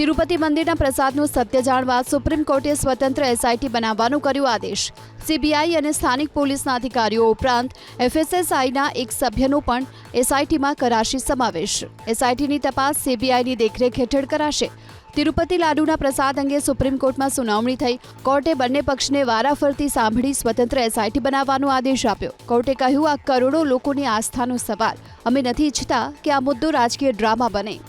તિરુપતિ મંદિરના પ્રસાદનું સત્ય જાણવા સુપ્રીમ કોર્ટે સ્વતંત્ર એસઆઈટી બનાવવાનો કર્યો આદેશ. સીબીઆઈ અને સ્થાનિક પોલીસના અધિકારીઓ ઉપરાંત એફએસએસઆઈના એક સભ્યનો પણ એસઆઈટીમાં કરાશે સમાવેશ. એસઆઈટીની તપાસ સીબીઆઈની દેખરેખ હેઠળ કરાશે. તિરુપતિ લાડુના પ્રસાદ અંગે સુપ્રીમ કોર્ટમાં સુનાવણી થઈ. કોર્ટે બંને પક્ષને વારાફરતી સાંભળી સ્વતંત્ર એસઆઈટી બનાવવાનો આદેશ આપ્યો. કોર્ટે કહ્યું, આ કરોડો લોકોની આસ્થાનો સવાલ. અમે નથી ઈચ્છતા કે આ મુદ્દો રાજકીય ડ્રામા બને.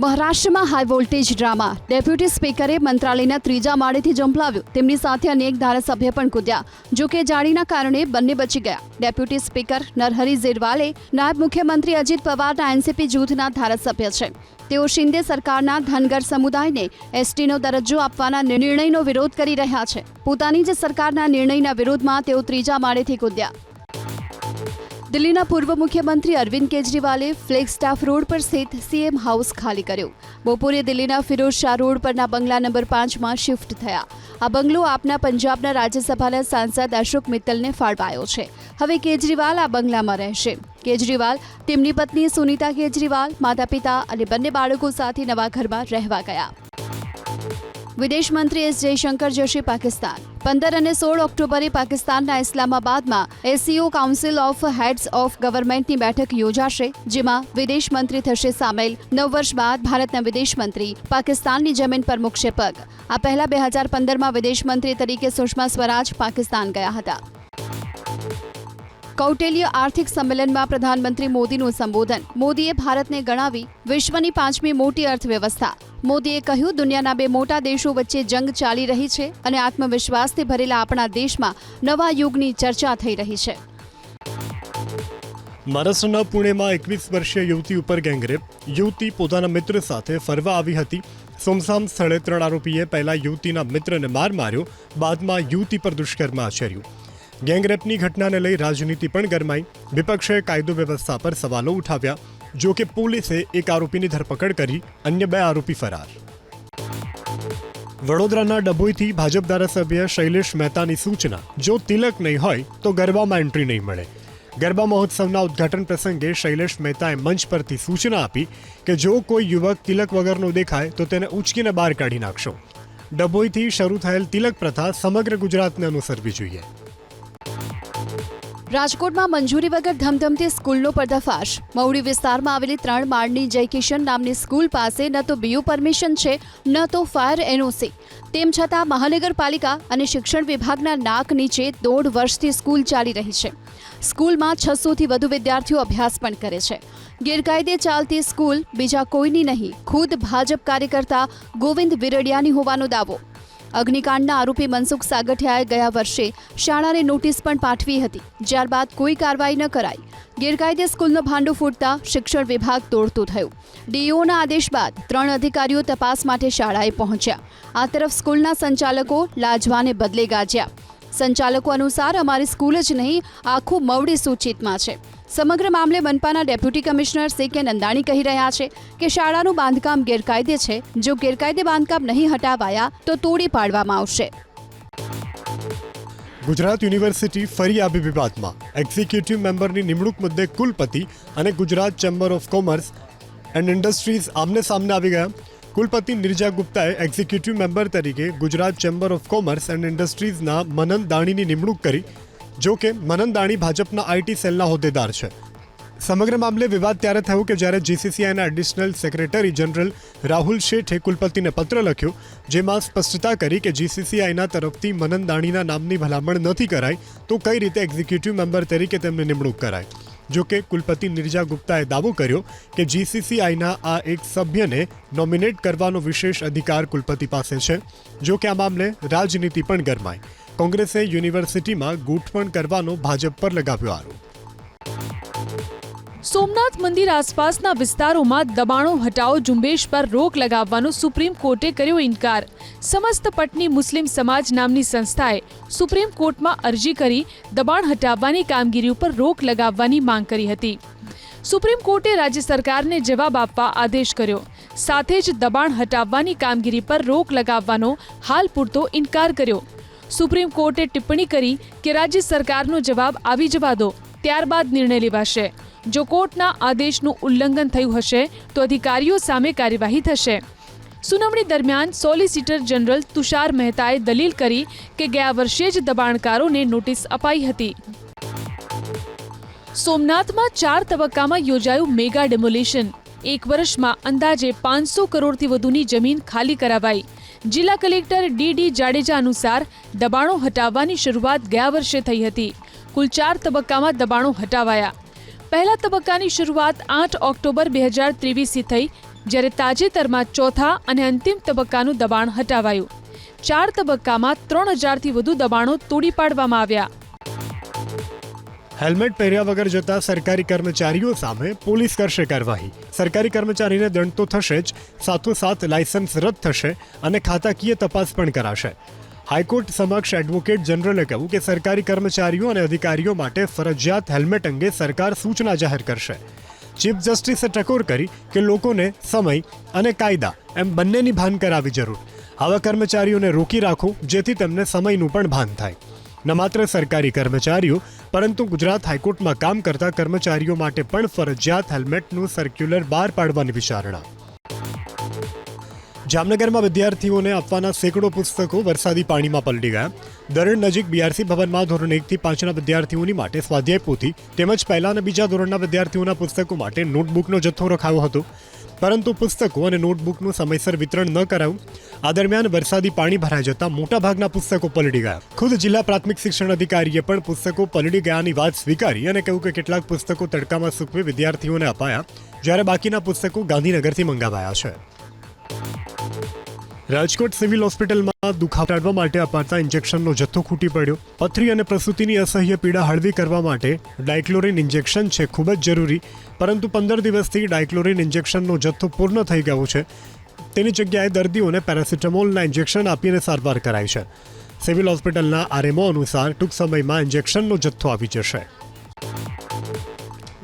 મહારાષ્ટ્રમાં હાઈ વોલ્ટેજ ડ્રામા. ડેપ્યુટી સ્પીકરે મંત્રાલયના ત્રીજા માળેથી ઝંપલાવ્યું. તેમની સાથે અનેક ધારાસભ્ય પણ કૂદ્યા. જોકે જાળીના કારણે બંને બચી ગયા. ડેપ્યુટી સ્પીકર નરહરી ઝેરવાલે નાયબ મુખ્યમંત્રી અજીત પવારના એનસીપી જૂથના ધારાસભ્ય છે. તેઓ શિંદે સરકારના ધનગર સમુદાયને એસટીનો દરજ્જો આપવાના નિર્ણયનો વિરોધ કરી રહ્યા છે. પોતાની જ સરકારના નિર્ણયના વિરોધમાં તેઓ ત્રીજા માળેથી કૂદ્યા. દિલ્હીના પૂર્વ મુખ્યમંત્રી અરવિંદ કેજરીવાલે ફ્લેગસ્ટાફ રોડ પર સ્થિત સીએમ હાઉસ ખાલી કર્યો. બપોરે દિલ્હીના ફિરોઝ શાહ રોડ પરના બંગલા નંબર પાંચમાં શિફ્ટ થયા. આ બંગલો આપના પંજાબના રાજ્યસભાના સાંસદ અશોક મિત્તલને ફાળવાયો છે. હવે કેજરીવાલ આ બંગલામાં રહેશે. કેજરીવાલ તેમની પત્ની સુનીતા કેજરીવાલ માતા પિતા અને બંને બાળકો સાથે નવા ઘરમાં રહેવા ગયા. વિદેશ મંત્રી એસ જયશંકર જશે પાકિસ્તાન. પંદર અને સોળ ઓક્ટોબરે પાકિસ્તાનના ઇસ્લામાબાદમાં SCO council of heads of ગવર્મેન્ટની બેઠક યોજાશે, જેમાં વિદેશ મંત્રી થશે સામેલ. નવ વર્ષ બાદ ભારતના વિદેશ મંત્રી પાકિસ્તાનની જમીન પર મૂકશે પગ. આ પહેલા બે હજાર પંદરમાં વિદેશ મંત્રી તરીકે સુષ્મા સ્વરાજ પાકિસ્તાન ગયા હતા. કૌટિલ્ય આર્થિક સંમેલનમાં પ્રધાનમંત્રી મોદીનું સંબોધન. મોદીએ ભારતને ગણાવી વિશ્વની પાંચમી મોટી અર્થવ્યવસ્થા. મોદીએ કહ્યું, દુનિયાના બે મોટા દેશો વચ્ચે જંગ ચાલી રહી છે અને આત્મવિશ્વાસથી ભરેલા આપણા દેશમાં નવા યુગની ચર્ચા થઈ રહી છે. મહારાષ્ટ્રના પુણેમાં એકવીસ વર્ષીય યુવતી ઉપર ગેંગરેપ. યુવતી પોતાના મિત્ર સાથે ફરવા આવી હતી. સોમસામ સ્થળે ત્રણ આરોપીએ પહેલા યુવતીના મિત્રને માર માર્યો, બાદમાં યુવતી પર દુષ્કર્મ આચર્યું. ગેંગરેપની ઘટનાને લઈ રાજનીતિ પણ ગરમાઈ. વિપક્ષે કાયદો વ્યવસ્થા પર સવાલો ઉઠાવ્યા. જો કે પોલીસે એક આરોપીની ધરપકડ કરી, અન્ય બે આરોપી ફરાર. વડોદરાના ડભોઈથી ભાજપ ધારાસભ્ય શૈલેષ મહેતાની સૂચના. જો તિલક નહીં હોય, તો ગરબામાં એન્ટ્રી નહીં મળે. ગરબા મહોત્સવના ઉદ્ઘાટન પ્રસંગે શૈલેષ મહેતાએ મંચ પરથી સૂચના આપી કે જો કોઈ યુવક તિલક વગરનો દેખાય, તો તેને ઉંચકીને બહાર કાઢી નાખશો. ડભોઈથી શરૂ થયેલ તિલક પ્રથા સમગ્ર ગુજરાતને અનુસરવી જોઈએ. રાજકોટમાં મંજૂરી વગર ધમધમતી સ્કૂલનો પર્દાફાશ. મવડી વિસ્તારમાં આવેલી ત્રણ માળની જયકિશન નામની સ્કૂલ પાસે ન તો બીયુ પરમિશન છે, ન તો ફાયર એનઓસી. તેમ છતાં મહાનગરપાલિકા અને શિક્ષણ વિભાગના નાક નીચે દોઢ વર્ષથી સ્કૂલ ચાલી રહી છે. સ્કૂલમાં છસોથી વધુ વિદ્યાર્થીઓ અભ્યાસ પણ કરે છે. ગેરકાયદે ચાલતી સ્કૂલ બીજા કોઈની નહીં, ખુદ ભાજપ કાર્યકર્તા ગોવિંદ વિરડિયાની હોવાનો દાવો. અગ્નિકાંડના આરોપી મનસુખ સાગઠિયાએ ગયા વર્ષે શાળાને નોટિસ પણ પાઠવી હતી. ત્યારબાદ કોઈ કાર્યવાહી ન કરાઈ. ગેરકાયદે સ્કૂલનો ભાંડો ફૂટતા શિક્ષણ વિભાગ તોડતું થયું. ડીઓના આદેશ બાદ ત્રણ અધિકારીઓ તપાસ માટે શાળાએ પહોંચ્યા. આ તરફ સ્કૂલના સંચાલકો લાજવાને બદલે ગાજ્યા. સંચાલકો અનુસાર અમારી સ્કૂલ જ નહીં, આખું મવડી સૂચિતમાં છે. સમગ્ર મામલે મનપાના ડેપ્યુટી કમિશનર સી કે નંદાણી કહી રહ્યા છે કે શાળાનું બાંધકામ ગેરકાયદે છે. જો ગેરકાયદે બાંધકામ નહીં હટાવાયા, તો તોડી પાડવામાં આવશે. ગુજરાત યુનિવર્સિટી ફરી આવી વિવાદમાં. એક્ઝિક્યુટિવ મેમ્બરની નિમણૂક મુદ્દે કુલપતિ અને Gujarat chamber of commerce and industries આમને સામને આવી ગયા. કુલપતિ નિર્જા ગુપ્તાએ એક્ઝિક્યુટિવ મેમ્બર તરીકે Gujarat chamber of commerce and ઇન્ડસ્ટ્રીઝના Manan દાણીની નિમણૂક કરી. જો કે મનન દાણી ભાજપના આઈટી સેલના હોદ્દેદાર છે. સમગ્ર મામલે વિવાદ ત્યારે થયો કે જ્યારે જીસીસીઆઈના એડિશનલ સેક્રેટરી જનરલ રાહુલ શેઠે કુલપતિને પત્ર લખ્યો, જેમાં સ્પષ્ટતા કરી કે જીસીસીઆઈના તરફથી મનન દાણીના નામની ભલામણ નથી કરાઈ, તો કઈ રીતે એક્ઝિક્યુટિવ મેમ્બર તરીકે તેમની નિમણૂક કરાય જો કે કુલપતિ નિર્જા ગુપ્તાએ દાવો કર્યો કે જીસીસીઆઈના આ એક સભ્યને નોમિનેટ કરવાનો વિશેષ અધિકાર કુલપતિ પાસે છે. જો કે આ મામલે રાજનીતિ પણ ગરમાઈ. કોંગ્રેસે યુનિવર્સિટીમાં ગૂંઠવણ કરવાનો ભાજપ પર લગાવ્યો આરોપ. સોમનાથ મંદિર આસપાસના વિસ્તારોમાં દબાણો હટાવો ઝુંબેશ પર રોક લગાવવાનો સુપ્રીમ કોર્ટે કર્યો ઇનકાર. સમસ્ત પટની મુસ્લિમ સમાજ નામની સંસ્થાએ સુપ્રીમ કોર્ટમાં અરજી કરી દબાણ હટાવવાની કામગીરી ઉપર રોક લગાવવાની માંગ કરી હતી. સુપ્રીમ કોર્ટે રાજ્ય સરકારને જવાબ આપવા આદેશ કર્યો. સાથે જ દબાણ હટાવવાની કામગીરી પર રોક લગાવવાનો હાલ પૂરતો ઇનકાર કર્યો. સુપ્રીમ કોર્ટે ટિપ્પણી કરી કે રાજ્ય સરકારનો જવાબ આવી જવા દો, ત્યારબાદ નિર્ણય લેવાશે. જો કોર્ટના આદેશનું ઉલ્લંઘન થયું હશે, તો અધિકારીઓ સામે કાર્યવાહી થશે. સુનાવણી દરમિયાન સોલિસિટર જનરલ તુષાર મહેતાએ દલીલ કરી કે ગયા વર્ષે જ દબાણકારોને નોટિસ અપાઈ હતી. સોમનાથમાં ચાર તબક્કામાં યોજાયું મેગા ડેમોલિશન. એક વર્ષમાં અંદાજે પાંચસો કરોડથી વધુની જમીન ખાલી કરાવાઈ. જિલ્લા કલેક્ટર ડી ડી જાડેજા અનુસાર દબાણો હટાવવાની શરૂઆત ગયા વર્ષે થઈ હતી. કુલ ચાર તબક્કામાં દબાણો હટાવાયા. પહેલા તબક્કાની શરૂઆત આઠ ઓક્ટોબર બે હજાર ત્રેવીસથી થઈ, જ્યારે તાજેતરમાં ચોથા અને અંતિમ તબક્કાનું દબાણ હટાવાયું. ચાર તબક્કામાં ત્રણ હજારથી વધુ દબાણો તોડી પાડવામાં આવ્યા. હેલ્મેટ પહેર્યા વગર જતા સરકારી કર્મચારીઓ સામે પોલીસ કરશે કાર્યવાહી. સરકારી કર્મચારીને દંડ તો થશે જ, સાથોસાથ લાયસન્સ રદ થશે અને ખાતાકીય તપાસ પણ કરાશે. હાઈકોર્ટ સમક્ષ એડવોકેટ જનરલે કહ્યું કે સરકારી કર્મચારીઓ અને અધિકારીઓ માટે ફરજિયાત હેલ્મેટ અંગે સરકાર સૂચના જાહેર કરશે. ચીફ જસ્ટિસે ટકોર કરી કે લોકોને સમય અને કાયદા એમ બંનેની ભાન કરાવી જરૂર. આવા કર્મચારીઓને રોકી રાખો, જેથી તેમને સમયનું પણ ભાન થાય. ન માત્ર સરકારી કર્મચારીઓ, પરંતુ ગુજરાત હાઈકોર્ટમાં કામ કરતા કર્મચારીઓ માટે પણ ફરજિયાત હેલ્મેટનું સર્ક્યુલર બહાર પાડવાની વિચારણા. જામનગરમાં વિદ્યાર્થીઓને આપવાના સેંકડો પુસ્તકો વરસાદી પાણીમાં પલટી ગયા. દરણ નજીક બીઆરસી ભવનમાં ધોરણ એકથી પાંચના વિદ્યાર્થીઓની માટે સ્વાધ્યાય પોથી તેમજ પહેલા અને બીજા ધોરણના વિદ્યાર્થીઓના પુસ્તકો માટે નોટબુકનો જથ્થો રખાયો હતો. પરંતુ પુસ્તકો અને નોટબુકનું સમયસર વિતરણ ન કરાયું. આ દરમિયાન વરસાદી પાણી ભરાઈ જતા મોટાભાગના પુસ્તકો પલળી ગયા. ખુદ જિલ્લા પ્રાથમિક શિક્ષણ અધિકારીએ પણ પુસ્તકો પલળી ગયાની વાત સ્વીકારી અને કહ્યું કે કેટલાક પુસ્તકો તડકામાં સૂકવી વિદ્યાર્થીઓને અપાયા, જ્યારે બાકીના પુસ્તકો ગાંધીનગરથી મંગાવાયા છે. રાજકોટ સિવિલ હોસ્પિટલમાં દુખાવ ટાળવા માટે અપાતા ઇન્જેક્શનનો જથ્થો ખૂટી પડ્યો. પથરી અને પ્રસૂતિની અસહ્ય પીડા હળવી કરવા માટે ડાયક્લોરિન ઇન્જેક્શન છે ખૂબ જ જરૂરી. પરંતુ પંદર દિવસથી ડાયક્લોરિન ઇન્જેક્શનનો જથ્થો પૂર્ણ થઈ ગયો છે. તેની જગ્યાએ દર્દીઓને પેરાસિટામોલના ઇન્જેક્શન આપીને સારવાર કરાય છે. સિવિલ હોસ્પિટલના આરએમઓ અનુસાર ટૂંક સમયમાં ઇન્જેક્શનનો જથ્થો આવી જશે.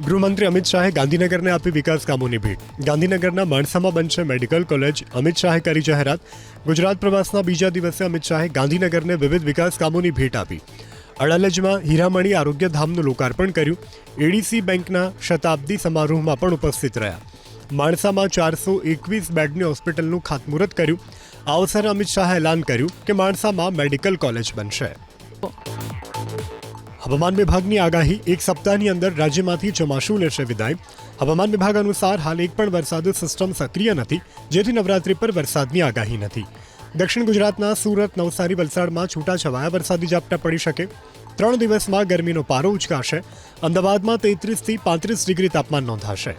ગૃહમંત્રી અમિત શાહે ગાંધીનગરને આપી વિકાસ કામોની ભેટ. ગાંધીનગરના માણસામાં બનશે મેડિકલ કોલેજ, અમિત શાહે કરી જાહેરાત. ગુજરાત પ્રવાસના બીજા દિવસે અમિત શાહે ગાંધીનગરને વિવિધ વિકાસ કામોની ભેટ આપી. અડાલજમાં હીરામણી આરોગ્ય ધામનું લોકાર્પણ કર્યું. એડીસી બેંકના શતાબ્દી સમારોહમાં પણ ઉપસ્થિત રહ્યા. માણસામાં ચારસો એકવીસ બેડની હોસ્પિટલનું ખાતમુહૂર્ત કર્યું. આ અવસરે અમિત શાહે એલાન કર્યું કે માણસામાં મેડિકલ કોલેજ બનશે. હવામાન વિભાગની આગાહી એક સપ્તાહની અંદર રાજ્યમાંથી ચોમાસું લેશે વિદાય. હવામાન વિભાગ અનુસાર હાલ એક પણ વરસાદી સિસ્ટમ સક્રિય નથી, જેથી નવરાત્રી પર વરસાદની આગાહી નથી. દક્ષિણ ગુજરાતના સુરત, નવસારી, વલસાડમાં છૂટાછવાયા વરસાદી ઝાપટા પડી શકે. ત્રણ દિવસમાં ગરમીનો પારો ઉચકાશે. અમદાવાદમાં તેત્રીસથી પાંત્રીસ ડિગ્રી તાપમાન નોંધાશે.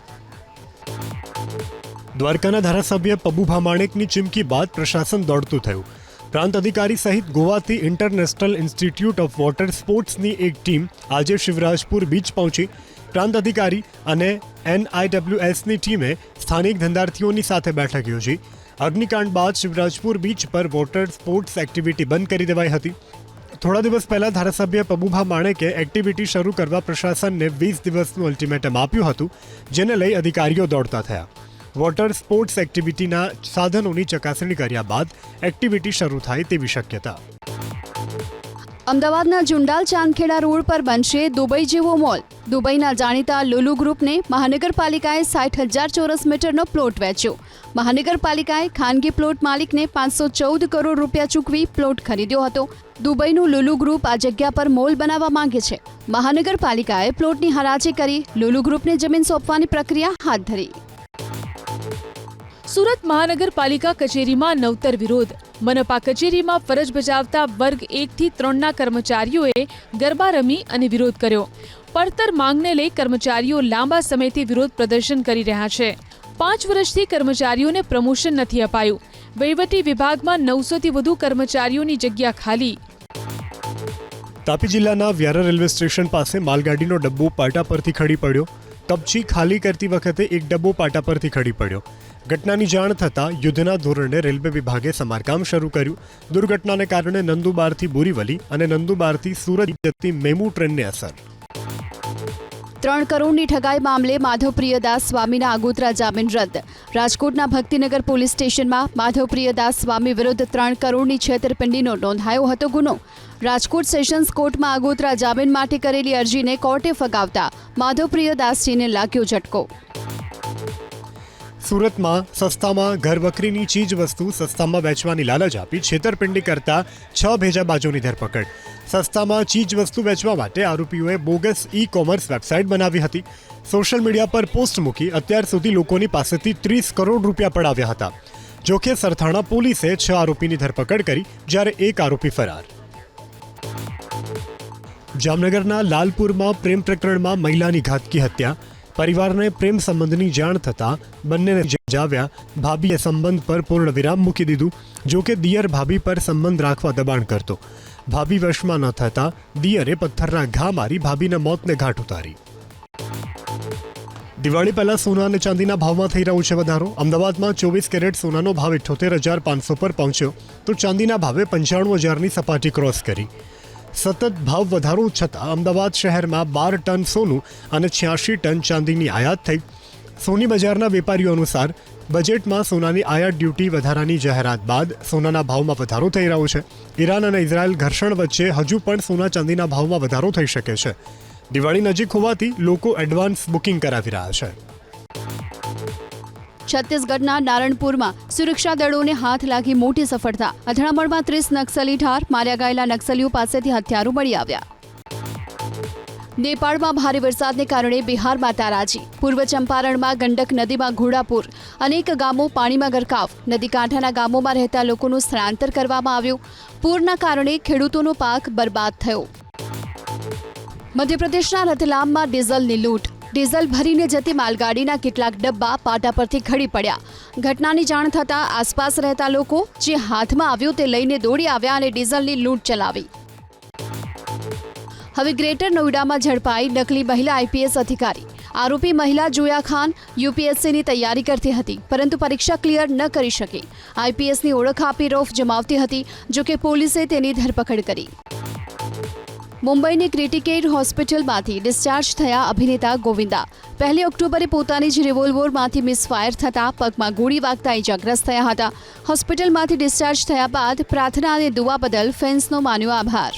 દ્વારકાના ધારાસભ્ય પબુભા માણેકની ચીમકી બાદ પ્રશાસન દોડતું થયું. પ્રાંત અધિકારી સહિત ગોવાથી ઇન્ટરનેશનલ ઇન્સ્ટિટ્યૂટ ઓફ વોટર સ્પોર્ટ્સની એક ટીમ આજે શિવરાજપુર બીચ પહોંચી. પ્રાંત અધિકારી અને એનઆઈડબ્લ્યુએસની ટીમે સ્થાનિક ધંધાર્થીઓની સાથે બેઠક યોજી. અગ્નિકાંડ બાદ શિવરાજપુર બીચ પર વોટર સ્પોર્ટ્સ એક્ટિવિટી બંધ કરી દેવાઈ હતી. થોડા દિવસ પહેલા ધારાસભ્ય પબુભા માણેકે એક્ટિવિટી શરૂ કરવા પ્રશાસનને વીસ દિવસનું અલ્ટિમેટમ આપ્યું હતું, જેને લઈ અધિકારીઓ દોડતા થયા. વોટર સ્પોર્ટ્સ એક્ટિવિટીના સાધનોની ચકાસણી કર્યા બાદ એક્ટિવિટી શરૂ થાય તેવી શક્યતા. અમદાવાદના જુંડાલ ચાંદખેડા રોડ પર બનશે દુબઈ જેવો મોલ. દુબઈના જાણીતા લુલુ ગ્રુપને મહાનગરપાલિકાએ સાઠ હજાર ચોરસ મીટરનો પ્લોટ વેચ્યો. મહાનગરપાલિકાએ ખાનગી પ્લોટ માલિકને પાંચસો ચૌદ કરોડ રૂપિયા ચૂકવી પ્લોટ ખરીદ્યો હતો. દુબઈનું લુલુ ગ્રુપ આ જગ્યા પર મોલ બનાવવા માંગે છે. મહાનગરપાલિકાએ પ્લોટની હરાજી કરી લુલુ ગ્રુપને જમીન સોંપવાની પ્રક્રિયા હાથ ધરી. સુરત મહાનગરપાલિકા કચેરીમાં નવતર વિરોધ. મનપા કચેરીમાં ફરજ બજાવતા વર્ગ એકથી ત્રણના કર્મચારીઓએ ગરબા રમી અને વિરોધ કર્યો. પડતર માંગને લઈ કર્મચારીઓ લાંબા સમયથી વિરોધ પ્રદર્શન કરી રહ્યા છે. પાંચ વર્ષથી કર્મચારીઓને પ્રમોશન નથી અપાયું. વહીવટી વિભાગમાં નવસોથી વધુ કર્મચારીઓની જગ્યા ખાલી. તાપી જિલ્લાના વ્યારા રેલવે સ્ટેશન પાસે માલગાડીનો ડબ્બો પાટા પરથી ખડી પડ્યો. કપચી ખાલી કરતી વખતે એક ડબ્બો પાટા પરથી ખડી પડ્યો. ઘટનાની જાણ થતાં યુદ્ધના ધોરણે રેલવે વિભાગે સમારકામ શરૂ કર્યું. દુર્ઘટનાને કારણે નંદુબારથી બોરીવલી અને નંદુબારથી સુરત જતી મેમુ ટ્રેનને અસર. ત્રણ કરોડની ઠગાઈ મામલે માધવપ્રિયદાસ સ્વામીના આગોતરા જામીન રદ. રાજકોટના ભક્તિનગર પોલીસ સ્ટેશનમાં માધવપ્રિયદાસ સ્વામી વિરુદ્ધ ત્રણ કરોડની છેતરપિંડીનો નોંધાયો હતો ગુનો. રાજકોટ સેશન્સ કોર્ટમાં આગોતરા જામીન માટે કરેલી અરજીને કોર્ટે ફગાવતા માધવપ્રિયદાસજીને લાગ્યો ઝટકો. સુરતમાં સસ્તામાં ઘરવખરીની ચીજ વસ્તુ સસ્તામાં વેચવાની લાલચ આપી છેતરપિંડી કરતા છ ભેજાબાજોની ધરપકડ. સસ્તામાં ચીજ વસ્તુ વેચવા માટે આરોપીઓએ બોગસ ઈ કોમર્સ વેબસાઇટ બનાવી હતી. સોશિયલ મીડિયા પર પોસ્ટ મૂકી અત્યાર સુધી લોકોની પાસેથી ત્રીસ કરોડ રૂપિયા પડાવ્યા હતા. જોકે સરથાણા પોલીસે છ આરોપીની ધરપકડ કરી, જ્યારે એક આરોપી ફરાર. જામનગરના લાલપુરમાં પ્રેમ પ્રકરણમાં મહિલાની ઘાતકી હત્યા. પરિવારને પ્રેમ સંબંધની જાણ થતાં બંનેને જાવ્યા. ભાભીએ સંબંધ પર પૂર્ણ વિરામ મૂકી દીધું, જો કે દિયર ભાભી પર સંબંધ રાખવા દબાણ કરતો. ભાભી વશમાં ન થતાં દિયરે પથ્થરના ઘા મારી ભાભીના મોતને ઘાટ ઉતારી. દિવાળી પહેલા સોના અને ચાંદીના ભાવમાં થઈ રહ્યો છે વધારો. અમદાવાદમાં ચોવીસ કેરેટ સોનાનો ભાવ ઇઠ્ઠોતેર હજાર પાંચસો પર પહોંચ્યો. તો ચાંદીના ભાવે પંચાણું હજારની સપાટી ક્રોસ કરી. સતત ભાવ વધારો છતાં અમદાવાદ શહેરમાં બાર ટન સોનું અને છ્યાસી ટન ચાંદીની આયાત થઈ. સોની બજારના વેપારીઓ અનુસાર, બજેટમાં સોનાની આયાત ડ્યુટી વધારાની જાહેરાત બાદ સોનાના ભાવમાં વધારો થઈ રહ્યો છે. ઈરાન અને ઇઝરાયલ ઘર્ષણ વચ્ચે હજુ પણ સોના ચાંદીના ભાવમાં વધારો થઈ શકે છે. દિવાળી નજીક હોવાથી લોકો એડવાન્સ બુકિંગ કરાવી રહ્યા છે. છત્તીસગઢના નારણપુરમાં સુરક્ષા દળોને હાથ લાગી મોટી સફળતા. અથડામણમાં ત્રીસ નક્સલી ઠાર, માર્યા ગયેલા નક્સલીઓ પાસેથી હથિયારો મળી આવ્યા. નેપાળમાં ભારે વરસાદને કારણે બિહારમાં તારાજી પૂર્વ ચંપારણમાં ગંડક નદીમાં ઘોડાપુર. અનેક ગામો પાણીમાં ગરકાવ. નદી કાંઠાના ગામોમાં રહેતા લોકોનું સ્થળાંતર કરવામાં આવ્યું. પૂરના કારણે ખેડૂતોનો પાક બરબાદ થયો. મધ્યપ્રદેશના રતલામમાં ડીઝલની લૂંટ. ડીઝલ ભરીને જતી માલગાડીના કેટલાક ડબ્બા પાટા પરથી ખડી પડ્યા. ઘટનાની જાણ થતાં આસપાસ રહેતા લોકો જે હાથમાં આવ્યું તે લઈને દોડી આવ્યા અને ડીઝલની લૂંટ ચલાવી. હવે ગ્રેટર નોઈડામાં ઝડપાઈ નકલી મહિલા આઈપીએસ અધિકારી. આરોપી મહિલા જોયા ખાન યુપીએસસીની તૈયારી કરતી હતી, પરંતુ પરીક્ષા ક્લિયર ન કરી શકી. આઈપીએસની ઓળખ આપી રોફ જમાવતી હતી, જોકે પોલીસે તેની ધરપકડ કરી. મુંબઈની ક્રિટિકેટ હોસ્પિટલમાંથી ડિસ્ચાર્જ થયા અભિનેતા ગોવિંદા. પહેલી ઓક્ટોબરે પોતાની જ રિવોલ્વરમાંથી મિસફાયર થતાં પગમાં ગોળી વાગતા ઇજાગ્રસ્ત થયા હતા. હોસ્પિટલમાંથી ડિસ્ચાર્જ થયા બાદ પ્રાર્થના અને દુવા બદલ ફેન્સનો માન્યો આભાર.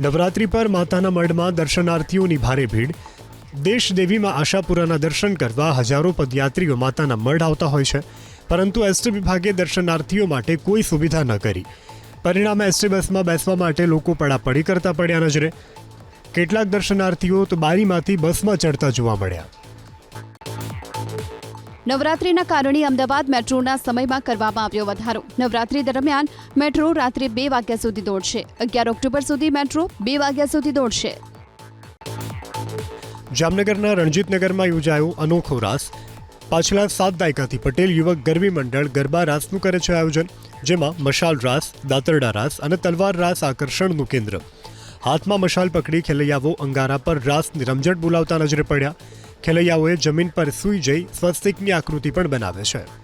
નવરાત્રી પર માતાના મઢમાં દર્શનાર્થીઓની ભારે ભીડ. દેશ દેવીમાં આશાપુરાના દર્શન કરવા હજારો પદયાત્રીઓ માતાના મઢ આવતા હોય છે. પરંતુ એસટી વિભાગે દર્શનાર્થીઓ માટે કોઈ સુવિધા ન કરી. પરિણામે એસટી બસમાં બેસવા માટે લોકો પડાપડી કરતા પડ્યા નજરે. કેટલાક દર્શનાર્થીઓ તો બારીમાંથી બસમાં ચડતા જોવા મળ્યા. નવરાત્રીના કારણે અમદાવાદ મેટ્રોના સમયમાં કરવામાં આવ્યો વધારો. નવરાત્રી દરમિયાન મેટ્રો રાત્રે બે વાગ્યા સુધી દોડશે. અગિયાર ઓક્ટોબર સુધી મેટ્રો બે વાગ્યા સુધી દોડશે. જામનગરના રણજીતનગરમાં યોજાયો અનોખો રાસ. પાછલા સાત દાયકાથી પટેલ યુવક ગરબી મંડળ ગરબા રાસનું કરે છે આયોજન, જેમાં મશાલ રાસ, દાતરડા રાસ અને તલવાર રાસ આકર્ષણનું કેન્દ્ર. હાથમાં મશાલ પકડી ખેલૈયાઓ અંગારા પર રાસની રમઝટ બોલાવતા નજરે પડ્યા. ખેલૈયાઓએ જમીન પર સૂઈ જઈ સ્વસ્તિકની આકૃતિ પણ બનાવે છે.